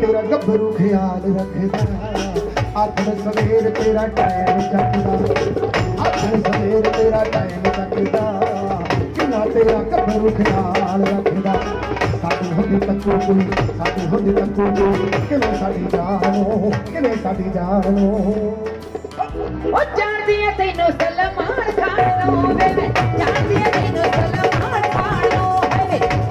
ਤੇਰਾ ਗੱਭਰੂ ਖਿਆਲ ਰੱਖਦਾ ਆਖਣ ਸਵੇਰ ਤੇਰਾ ਟਾਈਮ ਚੱਕਦਾ ਆਖਣ ਸਵੇਰ ਤੇਰਾ ਟਾਈਮ ਚੱਕਦਾ ਕਿੰਨਾ ਤੇਰਾ ਗੱਭਰੂ ਖਿਆਲ ਰੱਖਦਾ ਸਾਡੀ ਹੁੰਦੀ ਤੱਕੂ ਕੋਈ ਸਾਡੀ ਹੁੰਦੀ ਤੱਕੂ ਕੋਈ ਕਿਵੇਂ ਸਾਡੀ ਜਾਨੋ ਕਿਵੇਂ ਸਾਡੀ ਜਾਨੋ ਉਹ ਜਾਣਦੀ ਐ ਤੈਨੂੰ ਸਲਮਾਨ ਜਾਣਦੀ ਐ ਤੈਨੂੰ ਸਲਮਾਨ ਖਾਨ ਨੂੰ ਵੇ ਵੇ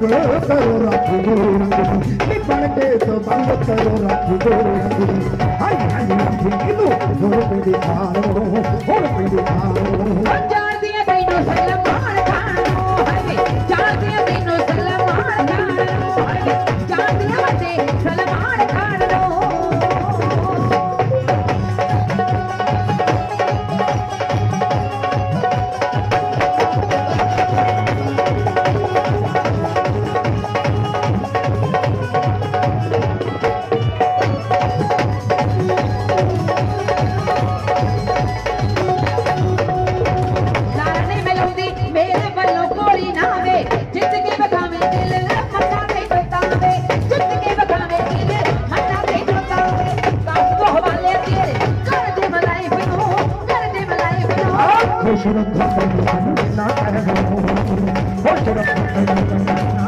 करो रख दो निपण के तो बंद करो रख दो हाय हाय नथी किलो जोर पे दिखाओ होर पे दिखाओ जान दिया कई नो ਬਣੋ ਖੁਸ਼ ਰੱਖੋ ਤੈਨੂੰ ਬਦਲਣਾ ਕਹਿਣੋ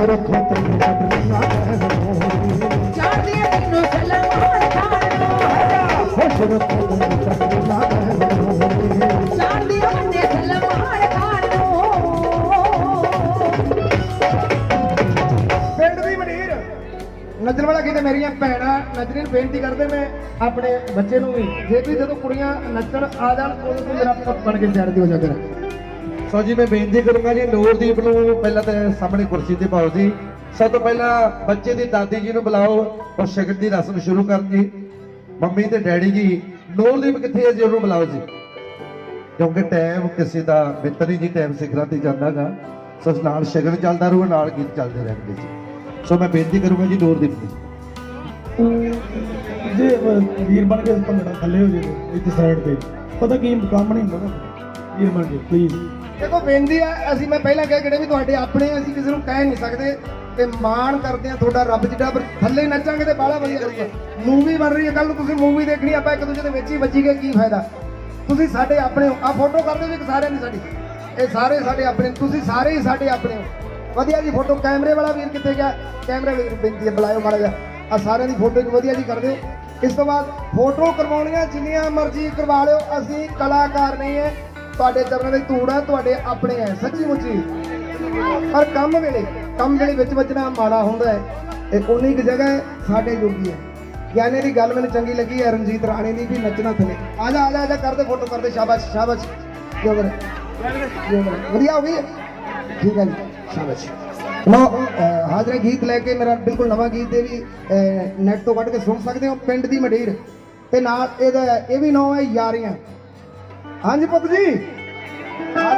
ਰੱਖੋ ਤੈਨੂੰ ਤੈਨੂੰ ਨੂੰ। ਖੁਸ਼ ਰੱਖੋ ਤੈਨੂੰ ਨੂੰ। ਪਿੰਡ ਦੀ ਮਨੀਰ। ਨੱਚਣ ਵਾਲਾ ਕਿਤੇ ਮੇਰੀਆਂ ਭੈਣਾਂ ਨੱਚਣੀ ਨੂੰ ਬੇਨਤੀ ਕਰਦੇ ਮੈਂ ਆਪਣੇ ਬੱਚੇ ਨੂੰ ਵੀ। ਜੇ ਵੀ ਜਦੋਂ ਕੁੜੀਆਂ ਨੱਚਣ ਆ ਜਾਣ ਉਦੋਂ ਮੇਰਾ ਪੁੱਤ ਬਣ ਕੇ ਚੜ੍ਹਦੀ ਹੋ ਜਾ ਕਰ ਸੋ ਜੀ, ਮੈਂ ਬੇਨਤੀ ਕਰੂੰਗਾ ਜੀ, ਨੂਰਦੀਪ ਨੂੰ ਪਹਿਲਾਂ ਤਾਂ ਸਾਹਮਣੇ ਕੁਰਸੀ ਤੇ ਪਾਓ ਜੀ। ਸਭ ਤੋਂ ਪਹਿਲਾਂ ਬੱਚੇ ਦੀ ਦਾਦੀ ਜੀ ਨੂੰ ਬੁਲਾਓ ਔਰ ਸ਼ਗਨ ਦੀ ਰਸਮ ਸ਼ੁਰੂ ਕਰਨ ਮੰਮੀ ਤੇ ਡੈਡੀ ਜੀ, ਨੂਰਦੀਪ ਕਿੱਥੇ ਹੈ ਜੀ, ਉਹਨੂੰ ਬੁਲਾਓ ਜੀ। ਕਿਉਂਕਿ ਟਾਈਮ ਕਿਸੇ ਦਾ ਮਿੱਤਰ ਹੀ ਜੀ ਟਾਈਮ ਸਿਖਰਾਂ ਤੇ ਜਾਂਦਾਗਾ ਸੋ ਨਾਲ ਸ਼ਗਨ ਚੱਲਦਾ ਰਹੂ, ਨਾਲ ਗੀਤ ਚੱਲਦੇ ਰਹਿਣਗੇ ਜੀ। ਸੋ ਮੈਂ ਬੇਨਤੀ ਕਰੂੰਗਾ ਜੀ, ਨੂਰਦੀਪ ਜੀ। ਜੇ ਵੀਰ ਬਣ ਕੇ ਭੰਗੜਾ ਥੱਲੇ ਹੋ ਜੇ, ਇੱਥੇ ਸਾਈਡ ਤੇ। ਪਤਾ ਕੀ ਕੰਮ ਨਹੀਂ ਹੁੰਦਾ ਵੀਰ ਬਣ ਕੇ ਪਲੀਜ਼ ਦੇਖੋ, ਬੇਨਤੀ ਆ, ਅਸੀਂ ਮੈਂ ਪਹਿਲਾਂ ਕਹਿ ਜਿਹੜੇ ਵੀ ਤੁਹਾਡੇ ਆਪਣੇ ਅਸੀਂ ਕਿਸੇ ਨੂੰ ਕਹਿ ਨਹੀਂ ਸਕਦੇ ਤੇ ਮਾਣ ਕਰਦੇ ਆ, ਤੁਹਾਡਾ ਰੱਬ ਜਿੱਡਾ ਪਰ ਥੱਲੇ ਨੱਚਾਂਗੇ ਤੇ ਬਾਹਲਾ ਵਧੀਆ ਕਰੀਏ ਮੂਵੀ ਬਣ ਰਹੀ ਹੈ ਕੱਲ ਨੂੰ ਤੁਸੀਂ ਮੂਵੀ ਦੇਖਣੀ, ਆਪਾਂ ਇੱਕ ਦੂਜੇ ਦੇ ਵਿੱਚ ਹੀ ਵੱਜੀ ਗਏ, ਕੀ ਫਾਇਦਾ? ਤੁਸੀਂ ਸਾਡੇ ਆਪਣੇ ਹੋ। ਆ ਫੋਟੋ ਕਰਦੇ ਵੀ ਇੱਕ ਸਾਰਿਆਂ ਦੀ ਸਾਡੀ। ਇਹ ਸਾਰੇ ਸਾਡੇ ਆਪਣੇ, ਤੁਸੀਂ ਸਾਰੇ ਹੀ ਸਾਡੇ ਆਪਣੇ ਹੋ। ਵਧੀਆ ਜੀ ਫੋਟੋ ਕੈਮਰੇ ਵਾਲਾ ਵੀਰ ਕਿੱਥੇ ਗਿਆ? ਕੈਮਰੇ ਵੀਰ ਨੂੰ ਬੇਨਤੀ ਹੈ, ਬੁਲਾਇਓ ਮਾੜਾ ਜਿਹਾ। ਆ ਸਾਰਿਆਂ ਦੀ ਫੋਟੋ ਇੱਕ ਵਧੀਆ ਜੀ ਕਰ ਦਿਓ। ਇਸ ਤੋਂ ਬਾਅਦ ਫੋਟੋ ਕਰਵਾਉਣੀਆਂ, ਜਿੰਨੀਆਂ ਮਰਜ਼ੀ ਕਰਵਾ ਲਿਓ। ਅਸੀਂ ਕਲਾਕਾਰ ਨਹੀਂ ਹੈ। ਤੁਹਾਡੇ ਚਰਨਾਂ ਦੇ ਧੂੜ ਆ, ਤੁਹਾਡੇ ਆਪਣੇ ਹੈ ਸੱਚੀ ਮੁੱਚੀ। ਪਰ ਕੰਮ ਵੇਲੇ ਕੰਮ ਵੇਲੇ ਵਿੱਚ ਵੱਜਣਾ ਮਾੜਾ ਹੁੰਦਾ ਹੈ। ਇਹ ਉਨੀ ਕੁ ਜਗ੍ਹਾ ਸਾਡੇ ਜੋਗੀ ਹੈ। ਗਿਆਨੇ ਦੀ ਗੱਲ ਮੈਨੂੰ ਚੰਗੀ ਲੱਗੀ ਹੈ, ਰਣਜੀਤ ਰਾਣੇ ਦੀ ਵੀ ਨੱਚਣਾ ਥਲੇ। ਆ ਜਾ ਆ ਜਾ ਕਰਦੇ ਫੋਟੋ, ਕਰਦੇ ਸ਼ਾਬਾਸ਼ ਸ਼ਾਬਾਸ਼। ਜੋਗਰ ਵਧੀਆ ਹੋ ਗਈ? ਠੀਕ ਹੈ ਜੀ, ਸ਼ਾਬਾਸ਼। ਲੋ ਹਾਜ਼ਰੇ ਗੀਤ ਲੈ ਕੇ ਮੇਰਾ ਬਿਲਕੁਲ ਨਵਾਂ ਗੀਤ ਇਹ ਵੀ ਨੈਟ ਤੋਂ ਕੱਢ ਕੇ ਸੁਣ ਸਕਦੇ ਹੋ, ਪਿੰਡ ਦੀ ਮਢੀਰ। ਤੇ ਨਾਲ ਇਹਦਾ, ਇਹ ਵੀ ਨਾਮ ਹੈ, ਯਾਰੀਆਂ। ਹਾਂਜੀ ਪੁੱਤ ਜੀ। ਆ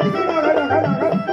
ਖੜਾ ਖੜਾ ਖੜਾ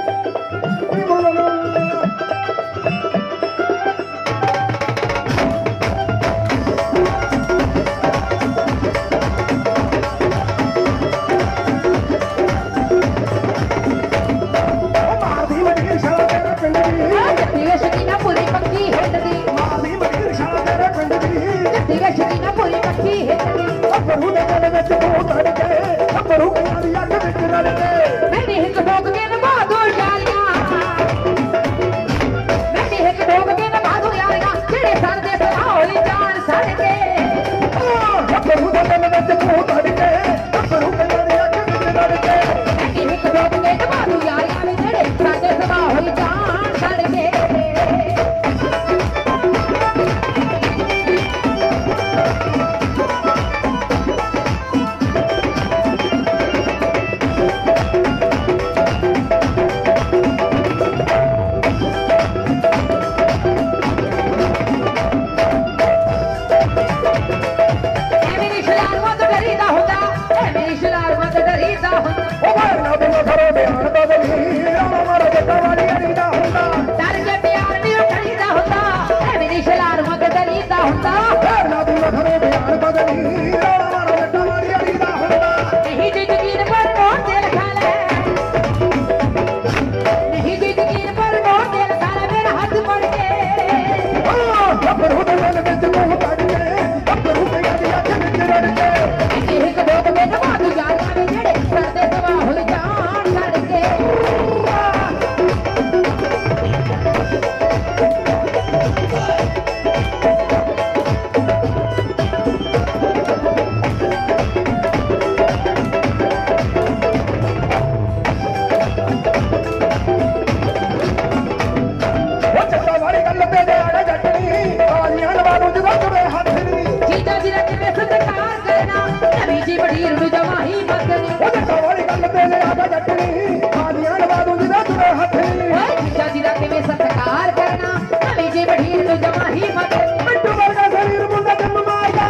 ਲੱਭੇ ਦੇ ਆੜੇ ਜੱਟਣੀ ਆਲੀਆਂ ਲਵਾ ਨੂੰ ਜਦੋਂ ਕਵੇ ਹੱਥ ਨਹੀਂ ਜੀਜਾ ਜੀ ਨੇ ਕਿਵੇਂ ਸਤਕਾਰ ਕਰਨਾ ਨਵੀਂ ਜੀ ਵਡੀਰ ਨੂੰ ਜਮਾਹੀ ਮੰਗਣੀ ਉਹਦੇ ਸਵਾਲੀ ਗੱਲ ਲੱਭੇ ਦੇ ਆੜੇ ਜੱਟਣੀ ਆਲੀਆਂ ਲਵਾ ਨੂੰ ਜਦੋਂ ਕਵੇ ਹੱਥ ਨਹੀਂ ਓਏ ਜੀਜਾ ਜੀ ਦਾ ਕਿਵੇਂ ਸਤਕਾਰ ਕਰਨਾ ਨਵੀਂ ਜੀ ਵਡੀਰ ਨੂੰ ਜਮਾਹੀ ਮੰਗਣੀ ਮਿੱਟੂ ਵਰਗਾ ਸਰੀਰ ਮੁੰਡਾ ਜੰਮ ਮਾਰਦਾ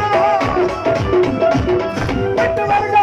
ਮਿੱਟੂ ਵਰਗਾ